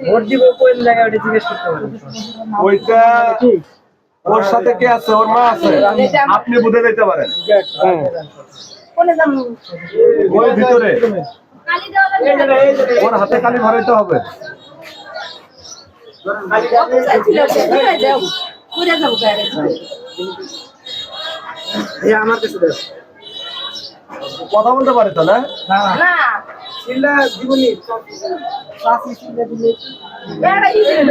Vote দিব কোন জায়গায় ওটা জিজ্ঞেস করতে পারেন ওইটা ওর সাথে কে আছে? ওর মা আছে? আপনি বুঝে দিতে পারেন। ওই ভিতরে। কালি দেওয়া ওর হাতে খালি ভরাইতে হবে। আমার কাছে কথা বলতে পারে তো না। দিলে।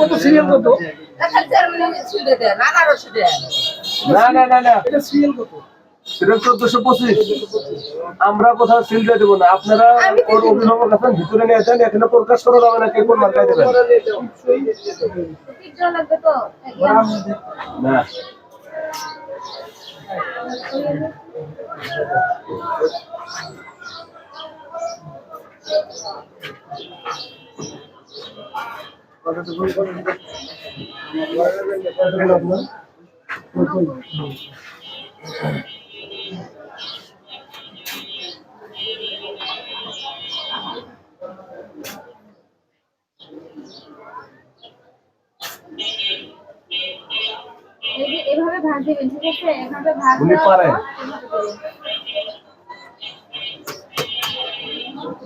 কত সিরিয়াল কত না না না না এটা সিরিয়াল কত চোদ্দশো পঁচিশ। আমরা কোথাও সিল দিয়ে দেবো না। আপনারা ওর অভিভাবক আছেন ভিতরে নিয়ে যান এখানে প্রকাশ করা যাবে না কে কোন মার্কায় দেবেন? লাগবে তো না এই যে এভাবে ভাগ দিবেন ঠিক আছে এভাবে ভাগ উনি পারেন। পর এভাবে দিবেন। নিয়ে যান ওনাকে সাথে করে নিয়ে যান। সাথে নিয়ে যাব হ্যাঁ, ও- ওরা ওকে নেওয়া- নেওয়া লাগবে। ও- ও- ও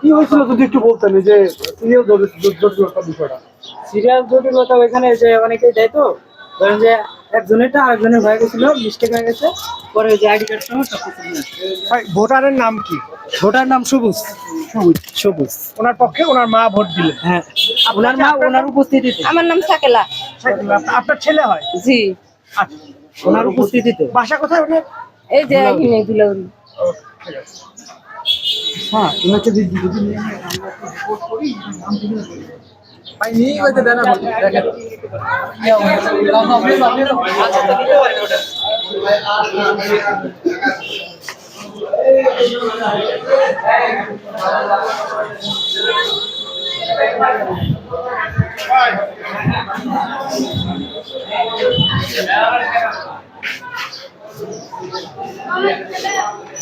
কি হয়েছিল যদি একটু বলতেন যে সিরিয়াল জটিলতা বিষয়টা? সিরিয়াল জটিলতা ওইখানে যে অনেকেই দেয় তো ধরেন যে একজনেরটা আরেকজনের হয়ে গেছিল মিস্টেক হয়ে গেছে পরে যে আইডি কার্ড সহ। ভোটারের নাম কি? ভোটার নাম সবুজ। সবুজ। সবুজ। ওনার পক্ষে ওনার মা ভোট দিলেন হ্যাঁ। ওনার মা ওনার উপস্থিতিতে। আমার নাম সাকেলা। আপ- আপনার ছেলে হয়? জি। আচ্ছা। ওনার উপস্থিতিতে। বাসা কোথায় ওনার? এই যে এখানে দুলাউরি হ্যাঁ ওনাকে যদি যদি ভাই নিয়ে দেন না দেখেন। Oleh juga.